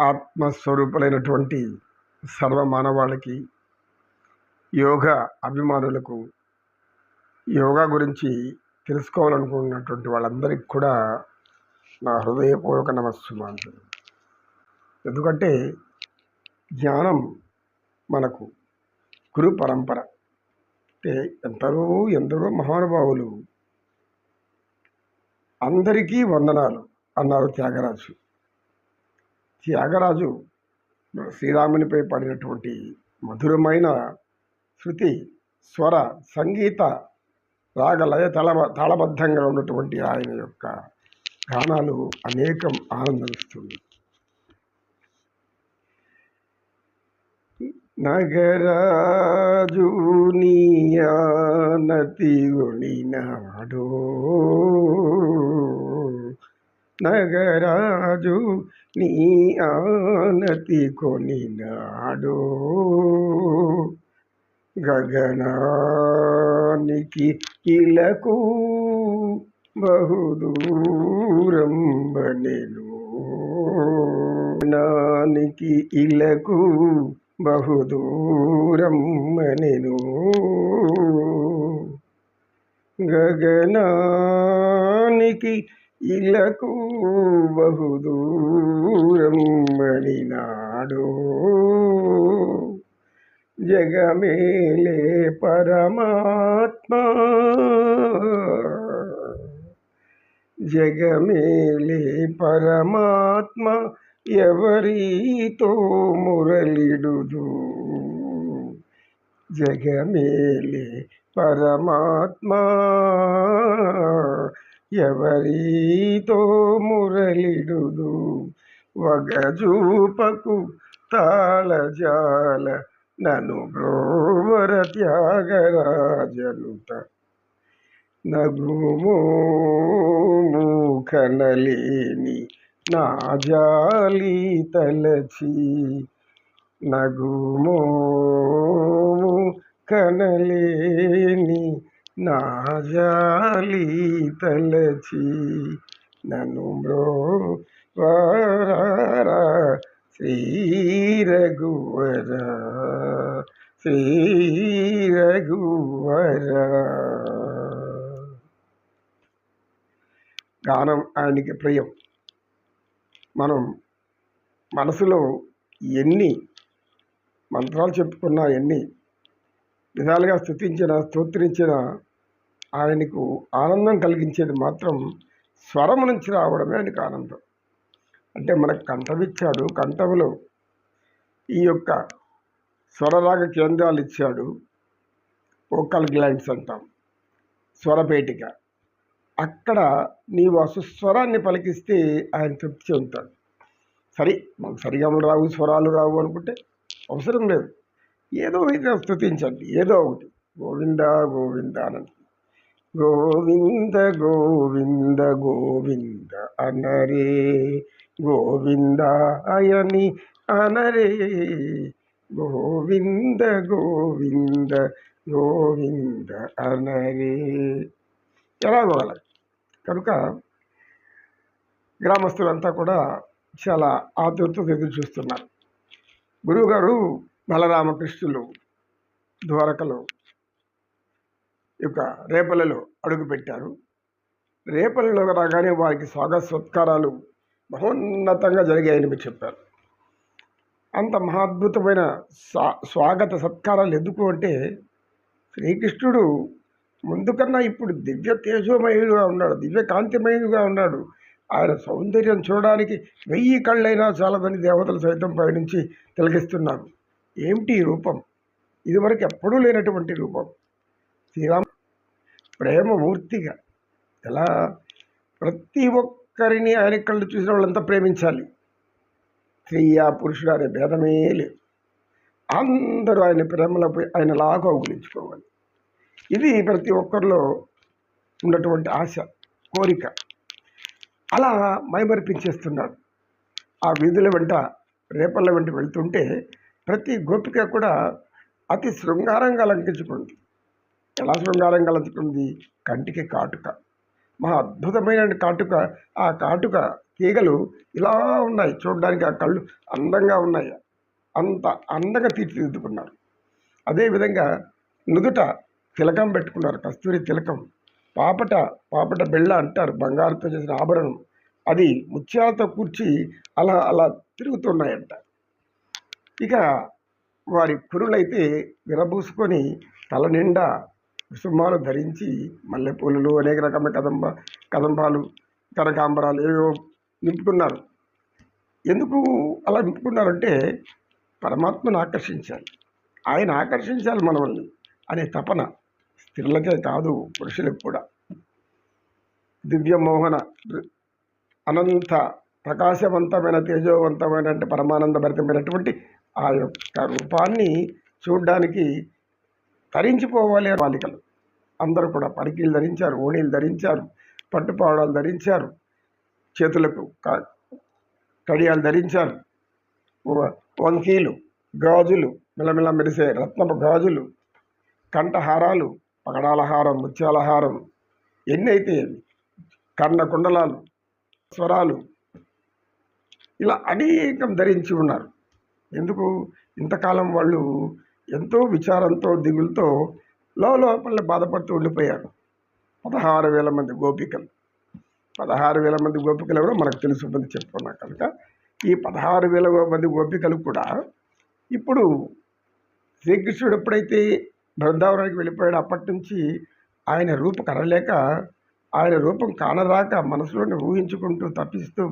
ఆత్మస్వరూపులైనటువంటి సర్వ మానవాళికి యోగా అభిమానులకు యోగా గురించి తెలుసుకోవాలనుకున్నటువంటి వాళ్ళందరికీ కూడా నా హృదయపూర్వక నమస్సుమాంజలి ఎందుకంటే జ్ఞానం మనకు గురు పరంపర అంటే ఎందరో ఎందరో మహానుభావులు అందరికీ వందనాలు అన్నారు త్యాగరాజు. త్యాగరాజు శ్రీరామునిపై పడినటువంటి మధురమైన శృతి స్వర సంగీత రాగలయ తల తాళబద్ధంగా ఉన్నటువంటి ఆయన యొక్క గానాలు అనేకం ఆనందమిస్తుంది నగరాజు నీయానతి నాడో నగరాజు నీ ఆనతి కొనినాడో. గగనానికి ఇలకు బహుదూరం బనెను. నానికి ఇలకు బహుదూరం మనెను గగనానికి ఇలకు బహుదూరం నాడు జగమేలే పరమాత్మ. జగమేలే పరమాత్మ ఎవరితో మురళిడుదు? జగమేలి పరమాత్మా. ఎవరితో మురళిడుదు వగజూపకు తాళజాల నను బ్రోవర త్యాగరాజనుత. నగుమోముఖనలేని నా జాలి తలచి నగుమోము కనలేని నా జాలి తలచి నన్ను బ్రో వారా శ్రీ రఘువర శ్రీ రఘువరా గానం ఆయనకి ప్రియం. మనం మనసులో ఎన్ని మంత్రాలు చెప్పుకున్నా ఎన్ని విధాలుగా స్థుతించిన స్తోత్రించిన ఆయనకు ఆనందం కలిగించేది మాత్రం స్వరం నుంచి రావడమే ఆయనకు ఆనందం. అంటే మనకు కంఠమిచ్చాడు కంఠంలో ఈ యొక్క స్వరరాగ కేంద్రాలు ఇచ్చాడు. ఓకల్ గ్లాండ్స్ అంటాం స్వరపేటిక. అక్కడ నీవు ఆ స్వరాన్ని పలికిస్తే ఆయన తృప్తి చెందుతాడు. సరే మాకు సరిగమలు రావు స్వరాలు రావు అనుకుంటే అవసరం లేదు. ఏదో అయితే స్థుతించండి. ఏదో ఒకటి. గోవింద గోవింద అనండి గోవింద గోవింద గోవింద అనరే. గోవింద అయని అనరే. గోవింద గోవింద గోవింద అనరే. ఎలాగోగల కనుక గ్రామస్తులంతా కూడా చాలా ఆతృతతో ఎదురు చూస్తున్నారు. గురువుగారు బలరామకృష్ణులు ద్వారకలో యొక్క రేపలలో అడుగుపెట్టారు. రేపలలో రాగానే వారికి స్వాగత సత్కారాలు మహోన్నతంగా జరిగాయని మీరు చెప్పారు. అంత మహాద్భుతమైన స్వా స్వాగత సత్కారాలు ఎందుకు అంటే శ్రీకృష్ణుడు ముందు కన్నా ఇప్పుడు దివ్య తేజోమయుడుగా ఉన్నాడు దివ్య కాంతిమయుడుగా ఉన్నాడు. ఆయన సౌందర్యం చూడడానికి వెయ్యి కళ్ళైనా చాలామంది దేవతలు సైతం పైనుంచి తిలకిస్తున్నారు. ఏమిటి ఈ రూపం? ఇదివరకు ఎప్పుడూ లేనటువంటి రూపం. శ్రీరామ ప్రేమమూర్తిగా ఎలా ప్రతి ఒక్కరిని ఆయన కళ్ళు చూసిన వాళ్ళంతా ప్రేమించాలి. స్త్రీయా పురుషుడు అనే భేదమే లేదు. అందరూ ఆయన ప్రేమలో పోయి ఆయన లాగా అవగులించుకోవాలి ఇది ప్రతి ఒక్కరిలో ఉన్నటువంటి ఆశ కోరిక. అలా మైమరిపించేస్తున్నాడు. ఆ వీధుల వెంట రేపల్ల వెంట వెళ్తుంటే ప్రతి గోపిక కూడా అతి శృంగారంగా అలంకరించుకుంది. ఎలా శృంగారంగా అలంచుకుంది కంటికి కాటుక. మహా అద్భుతమైన కాటుక. ఆ కాటుక తీగలు ఇలా ఉన్నాయి. చూడడానికి ఆ కళ్ళు అందంగా ఉన్నాయి. అంత అందంగా తీర్చిదిద్దుకున్నారు. అదేవిధంగా నుదుట తిలకం పెట్టుకున్నారు. కస్తూరి తిలకం. పాపట పాపట బెళ్ళ అంటారు బంగారుతో చేసిన ఆభరణం. అది ముత్యాలతో కూర్చి అలా అలా తిరుగుతున్నాయంట. ఇక వారి కురులైతే విరబూసుకొని తల నిండా కుసుమాలు ధరించి మల్లెపూలు అనేక రకమైన కదంబ కదంబాలు కనకాంబరాలు ఏవో నింపుకున్నారు. ఎందుకు అలా నింపుకున్నారంటే పరమాత్మను ఆకర్షించాలి. ఆయన ఆకర్షించాలి మనల్ని అనే తపన. స్త్రీలకే కాదు పురుషులకు కూడా. దివ్యమోహన అనంత ప్రకాశవంతమైన తేజోవంతమైన పరమానందభరితమైనటువంటి ఆ యొక్క రూపాన్ని చూడడానికి తరించిపోవాలి బాలికలు. అందరూ కూడా పరికీలు ధరించారు ఓణీలు ధరించారు పట్టుపావడాలు ధరించారు చేతులకు కడియాలు ధరించారు వంకీలు గాజులు మిలమిల మెరిసే రత్నపు గాజులు కంఠహారాలు పగడాలహారం ముత్యాలహారం ఎన్నైతే కర్ణ కుండలాలు స్వరాలు ఇలా అనేకం ధరించి ఉన్నారు. ఎందుకు? ఇంతకాలం వాళ్ళు ఎంతో విచారంతో దిగులతో లోపల బాధపడుతూ ఉండిపోయారు. పదహారు వేల మంది గోపికలు. పదహారు వేల మంది గోపికలు ఎవరో మనకు తెలుసు చెప్పుకున్నా కనుక. ఈ పదహారు వేల మంది గోపికలు కూడా ఇప్పుడు శ్రీకృష్ణుడు ఎప్పుడైతే బృందావనానికి వెళ్ళిపోయాడు. అప్పటి నుంచి ఆయన రూపు కనలేక ఆయన రూపం కానరాక మనసులోని ఊహించుకుంటూ తప్పిస్తూ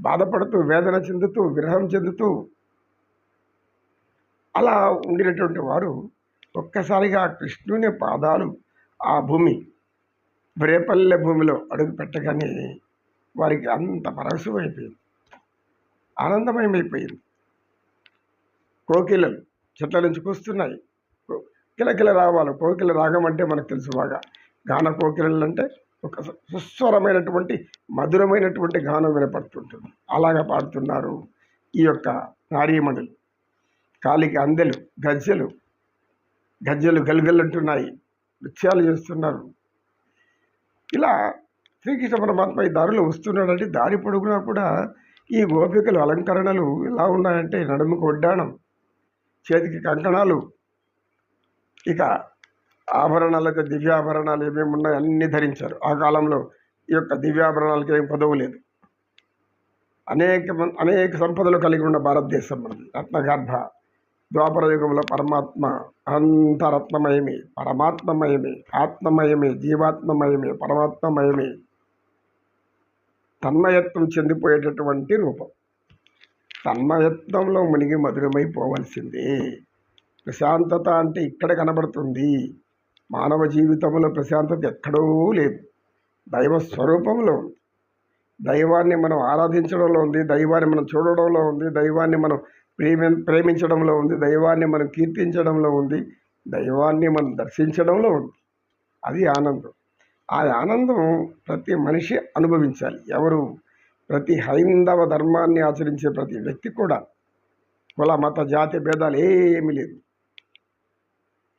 బాధపడుతూ వేదన చెందుతూ విరహం చెందుతూ అలా ఉండినటువంటి వారు ఒక్కసారిగా కృష్ణుని పాదాలు ఆ భూమి రేపల్లె భూమిలో అడుగు పెట్టగానే వారికి అంత పరవశమైపోయింది ఆనందమయమైపోయింది. కోకిలలు చెట్ల నుంచి కూస్తున్నాయి. కిలకిల రావాలి కోకిల రాగం అంటే మనకు తెలుసు బాగా. గాన కోకిలలు అంటే ఒక సుస్వరమైనటువంటి మధురమైనటువంటి గానం వినపడుతుంటుంది. అలాగా పాడుతున్నారు ఈ యొక్క నారీమణులు కాలికి అందెలు గజ్జెలు గజ్జెలు గల్గల్లంటున్నాయి. నృత్యాలు చేస్తున్నారు. ఇలా శ్రీకృష్ణ పరమాత్మ ఈ దారిలో వస్తున్నాడంటే దారి పొడుగునా కూడా ఈ గోపికలు అలంకరణలు ఎలా ఉన్నాయంటే నడుముకు వడ్డాణం చేతికి కంకణాలు ఇక ఆభరణాలకు దివ్యాభరణాలు ఏమేమి ఉన్నాయో అన్నీ ధరించారు. ఆ కాలంలో ఈ యొక్క దివ్యాభరణాలకి ఏం పదవు లేదు. అనేక అనేక సంపదలు కలిగి ఉన్న భారతదేశం మనది. రత్నగర్భ ద్వాపర యుగంలో పరమాత్మ అంతరత్నమయమే పరమాత్మమయమే ఆత్మమయమే జీవాత్మమయమే పరమాత్మమయమే తన్మయత్వం చెందిపోయేటటువంటి రూపం. తన్మయత్వంలో మునిగి మధురమైపోవలసిందే. ప్రశాంతత అంటే ఇక్కడ కనబడుతుంది. మానవ జీవితంలో ప్రశాంతత ఎక్కడో లేదు. దైవ స్వరూపంలో ఉంది. దైవాన్ని మనం ఆరాధించడంలో ఉంది. దైవాన్ని మనం చూడడంలో ఉంది. దైవాన్ని మనం ప్రేమి ప్రేమించడంలో ఉంది. దైవాన్ని మనం కీర్తించడంలో ఉంది. దైవాన్ని మనం దర్శించడంలో ఉంది. అది ఆనందం. ఆ ఆనందం ప్రతి మనిషి అనుభవించాలి. ఎవరు? ప్రతి హైందవ ధర్మాన్ని ఆచరించే ప్రతి వ్యక్తి కూడా. కుల మత జాతి భేదాలు ఏమీ లేదు.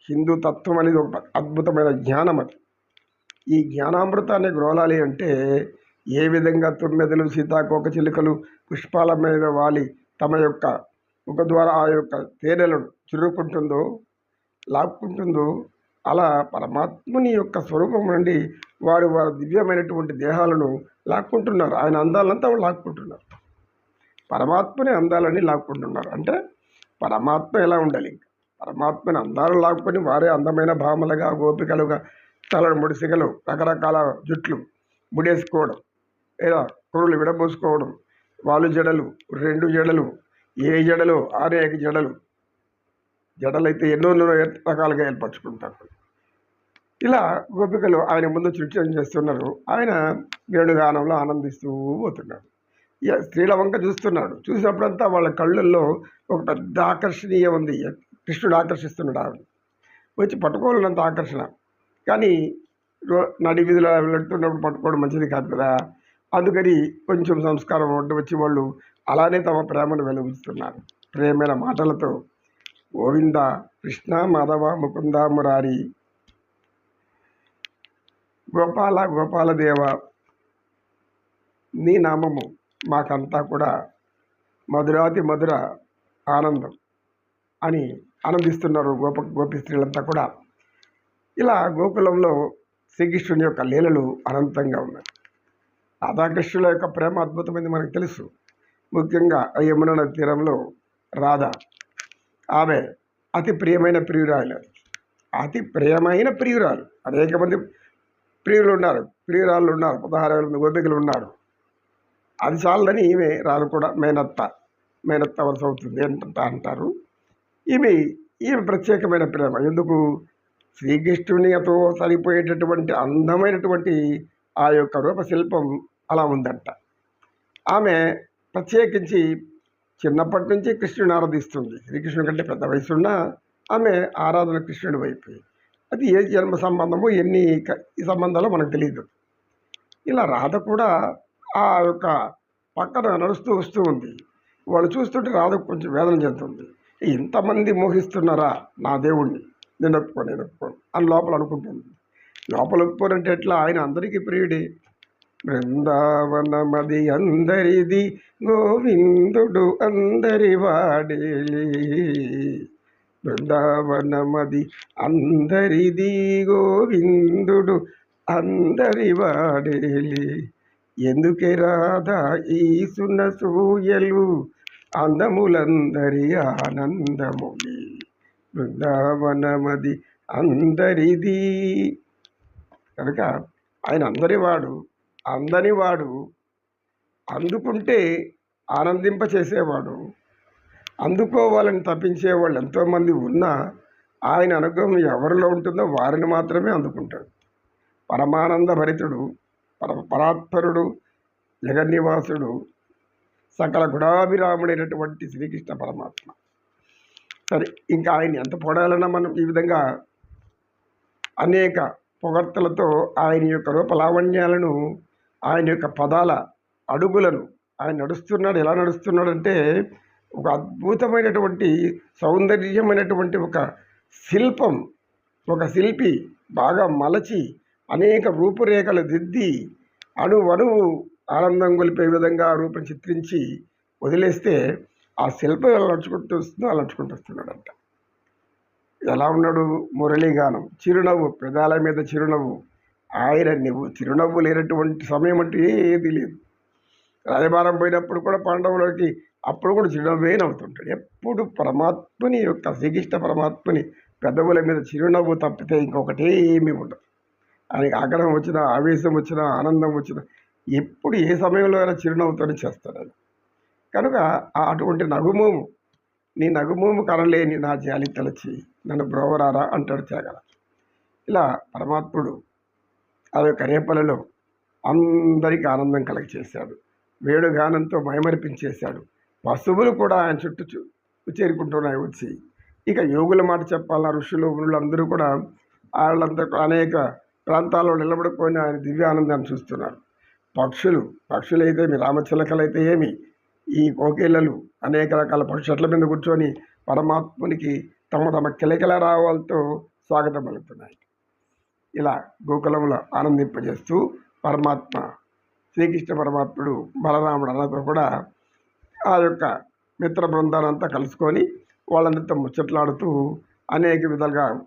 హిందూ తత్వం అనేది ఒక అద్భుతమైన జ్ఞానం అది. ఈ జ్ఞానామృతాన్ని గ్రోలాలి అంటే ఏ విధంగా తుమ్మెదలు సీతాకోక చిలుకలు పుష్పాల మీద వాలి తమ యొక్క ముఖ ద్వారా ఆ యొక్క తేనెలను చిరుకుంటుందో లాక్కుంటుందో అలా పరమాత్ముని యొక్క స్వరూపం నుండి వారు వారి దివ్యమైనటువంటి దేహాలను లాక్కుంటున్నారు. ఆయన అందాలంతా లాక్కుంటున్నారు. పరమాత్మని అందాలని లాక్కుంటున్నారు. అంటే పరమాత్మ ఎలా ఉండాలి? ఇంకా పరమాత్మని అందాలు లాక్కొని వారే అందమైన భామలుగా గోపికలుగా తలను ముడిసిగలు రకరకాల జుట్లు ముడేసుకోవడం లేదా కురులు విడబోసుకోవడం వాళ్ళు జడలు రెండు జడలు ఏ జడలు ఆరేక జడలు జడలైతే ఎన్నో ఎన్నో రకాలుగా ఏర్పరచుకుంటారు. ఇలా గోపికలు ఆయన ముందు చిట్యం చేస్తున్నారు. ఆయన వేణుగానంలో ఆనందిస్తూ పోతున్నాడు. ఇక స్త్రీల వంక చూస్తున్నాడు. చూసినప్పుడంతా వాళ్ళ కళ్ళల్లో ఒక పెద్ద ఆకర్షణీయ ఉంది. కృష్ణుడు ఆకర్షిస్తున్నాడు ఆవిడ. వచ్చి పట్టుకోవాలన్నంత ఆకర్షణ. కానీ రో- నడి వీధిలో వెళ్తున్నప్పుడు పట్టుకోవడం మంచిది కాదు కదా. అందుకని కొంచెం సంస్కారం ఉండి వచ్చి వాళ్ళు అలానే తమ ప్రేమను వెలుగుతున్నారు ప్రేమైన మాటలతో గోవింద కృష్ణ మాధవ ముకుంద మురారి గోపాల గోపాలదేవ నీ నామము మాకంతా కూడా మధురాతి మధుర ఆనందం అని ఆనందిస్తున్నారు గోప గోపి స్త్రీలంతా కూడా. ఇలా గోకులంలో శ్రీకృష్ణుని యొక్క లీలలు అనంతంగా ఉన్నాయి. రాధాకృష్ణుల యొక్క ప్రేమ అద్భుతమైంది మనకు తెలుసు. ముఖ్యంగా యమున నది తీరంలో రాధ. ఆమె అతి ప్రియమైన ప్రియురాలు. అతి ప్రియమైన ప్రియురాలు. అనేక మంది ప్రియులు ఉన్నారు. ప్రియురాళ్ళు ఉన్నారు. పదహారు వేల మంది గోపికలు ఉన్నారు. అది చాలని ఈమె రాను కూడా మేనత్త. మేనత్త వలస అవుతుంది అంట అంటారు. ఇవి ఈమె ప్రత్యేకమైన ప్రేమ. ఎందుకు? శ్రీకృష్ణుని అతో సరిపోయేటటువంటి అందమైనటువంటి ఆ యొక్క రూపశిల్పం అలా ఉందంట. ఆమె ప్రత్యేకించి చిన్నప్పటి నుంచి కృష్ణుని ఆరాధిస్తుంది. శ్రీకృష్ణుడి కంటే పెద్ద వయసున్న ఆమె ఆరాధన కృష్ణుడి వైపు. అది ఏ జన్మ సంబంధమో ఎన్ని సంబంధాలు ఈ మనకు తెలియదు ఇలా రాధ కూడా ఆ యొక్క పక్కన నడుస్తూ వస్తూ ఉంది. వాళ్ళు చూస్తుంటే రాధ కొంచెం వేదన చెందుతుంది. ఇంతమంది మోహిస్తున్నారా? నా దేవుణ్ణి. నేను ఒప్పుకోను నేను ఒప్పుకోను అని లోపల అనుకుంటుంది. లోపల ఒప్పుకోనంటే ఎట్లా? ఆయన అందరికీ ప్రియుడే. బృందావనమది అందరిది గోవిందుడు అందరి వాడేలి. బృందావనమది అందరిది గోవిందుడు అందరి వాడేలి. ఎందుకే రాధా ఈ సున్న సూయలు అందములందరి ఆనందముని బృందావనమది అందరిది. కనుక ఆయన అందరివాడు అందనివాడు అందుకుంటే ఆనందింప చేసేవాడు అందుకోవాలని తప్పించేవాళ్ళు ఎంతోమంది ఉన్నా ఆయన అనుగ్రహం ఎవరిలో ఉంటుందో వారిని మాత్రమే అందుకుంటాడు. పరమానంద భరితుడు పర పరాత్పరుడు జగన్నివాసుడు సకల గుణాభిరాముడైనటువంటి శ్రీకృష్ణ పరమాత్మ. సరే ఇంకా ఆయన ఎంత పొడాలన్నా మనం ఈ విధంగా అనేక పొగడ్తలతో ఆయన యొక్క రూపలావణ్యాలను ఆయన యొక్క పదాల అడుగులను ఆయన నడుస్తున్నాడు. ఎలా నడుస్తున్నాడంటే ఒక అద్భుతమైనటువంటి సౌందర్యమైనటువంటి ఒక శిల్పం ఒక శిల్పి బాగా మలచి అనేక రూపురేఖలు దిద్ది అణువణువు ఆనందం గొలిపే విధంగా రూపం చిత్రించి వదిలేస్తే ఆ శిల్పం ఎలా నడుచుకుంటూ వస్తుందో అలా నడుచుకుంటూ వస్తున్నాడంట. ఎలా ఉన్నాడు మురళీగానం? చిరునవ్వు పెదాల మీద చిరునవ్వు. ఆయన నువ్వు చిరునవ్వు లేనటువంటి సమయం అంటే ఏది లేదు. రాజభారం పోయినప్పుడు కూడా పాండవులకి అప్పుడు కూడా చిరునవ్వే నవ్వుతుంటాడు. ఎప్పుడు పరమాత్మని యొక్క శ్రీకృష్ణ పరమాత్మని పెదవుల మీద చిరునవ్వు తప్పితే ఇంకొకటి ఏమీ ఉండదు. ఆయనకి ఆగ్రహం వచ్చినా ఆవేశం వచ్చినా ఆనందం వచ్చినా ఎప్పుడు ఏ సమయంలో అయినా చిరునవ్వుతోనే చేస్తాడు కనుక ఆ అటువంటి నగుమోము నీ నగుమోము కనలేని నా జాలి తలచి నన్ను బ్రోవరారా అంటాడు త్యాగల ఇలా పరమాత్ముడు ఆ యొక్క రేపలలో అందరికీ ఆనందం కలగచేశాడు వేణుగానంతో మైమరిపించేశాడు. పశువులు కూడా ఆయన చుట్టూ చు- చేరుకుంటున్నాయి వచ్చి. ఇక యోగుల మాట చెప్పాలన్న ఋషులు మునులు అందరూ కూడా వాళ్ళంతా అనేక ప్రాంతాల్లో నిలబడుకొని ఆయన దివ్య ఆనందాన్ని చూస్తున్నారు. పక్షులు పక్షులైతేమి రామచిలకలైతే ఏమి? ఈ కోకిళ్ళలు అనేక రకాల పక్షుల మీద కూర్చొని పరమాత్మునికి తమ తమ కిలకిల రావాలతో స్వాగతం పలుకుతున్నాయి. ఇలా గోకులంలో ఆనందింపజేస్తూ పరమాత్మ శ్రీకృష్ణ పరమాత్ముడు బలరాముడు అన్నతో కూడా ఆ యొక్క మిత్ర బృందానంతా కలుసుకొని వాళ్ళందరితో ముచ్చట్లాడుతూ అనేక విధాలుగా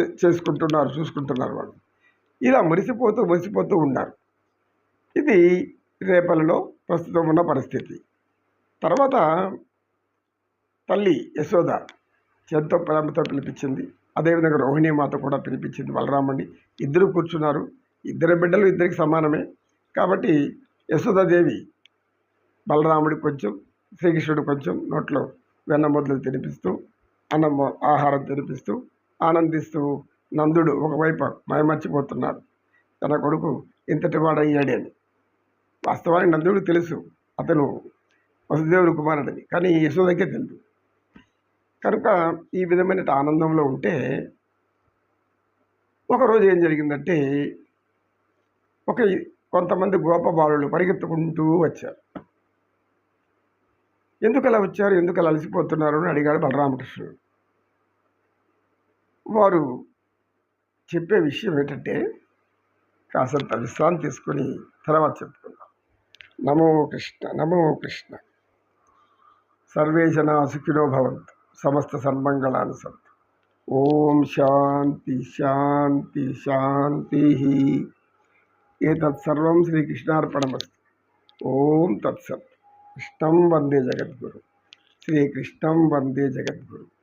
చే- చేసుకుంటున్నారు చూసుకుంటున్నారు వాళ్ళు. ఇలా మురిసిపోతూ మురిసిపోతూ ఉన్నారు. ఇది రేపలలో ప్రస్తుతం ఉన్న పరిస్థితి. తర్వాత తల్లి యశోద ఎంతో ప్రేమతో పిలిపించింది. అదేవిధంగా రోహిణి మాత కూడా పిలిపించింది బలరాముడిని ఇద్దరు కూర్చున్నారు. ఇద్దరు బిడ్డలు ఇద్దరికి సమానమే. కాబట్టి యశోదాదేవి బలరాముడి కొంచెం శ్రీకృష్ణుడు కొంచెం నోట్లో వెన్న తినిపిస్తూ అన్నం ఆహారం తినిపిస్తూ ఆనందిస్తూ నందుడు ఒకవైపు మయమర్చిపోతున్నాడు తన కొడుకు ఇంతటి వాడయ్యాడే అని వాస్తవానికి నందుడికి తెలుసు. అతను వసుదేవుడు కుమారుడని. కానీ యశోదకే తెలుసు. కనుక ఈ విధమైన ఆనందంలో ఉంటే ఒకరోజు ఏం జరిగిందంటే ఒక కొంతమంది గోప బాలులు పరిగెత్తుకుంటూ వచ్చారు. ఎందుకు అలా వచ్చారు? ఎందుకు అలా అలసిపోతున్నారు? అని అడిగాడు బలరామకృష్ణుడు. వారు చెప్పే విషయం ఏంటంటే కాసంత విశ్రాంతి తీసుకొని తర్వాత చెప్పుకున్నారు నమో కృష్ణ నమో కృష్ణ. సర్వే జనా సుఖినో భవంతు. సమస్త సన్మంగళాన్ని సంతు ఓం శాంతి శాంతి శాంతి. ఏతత్సర్వం శ్రీకృష్ణార్పణమస్తు. ఓం తత్సత్. కృష్ణం వందే జగద్గురు. శ్రీకృష్ణం వందే జగద్గురు.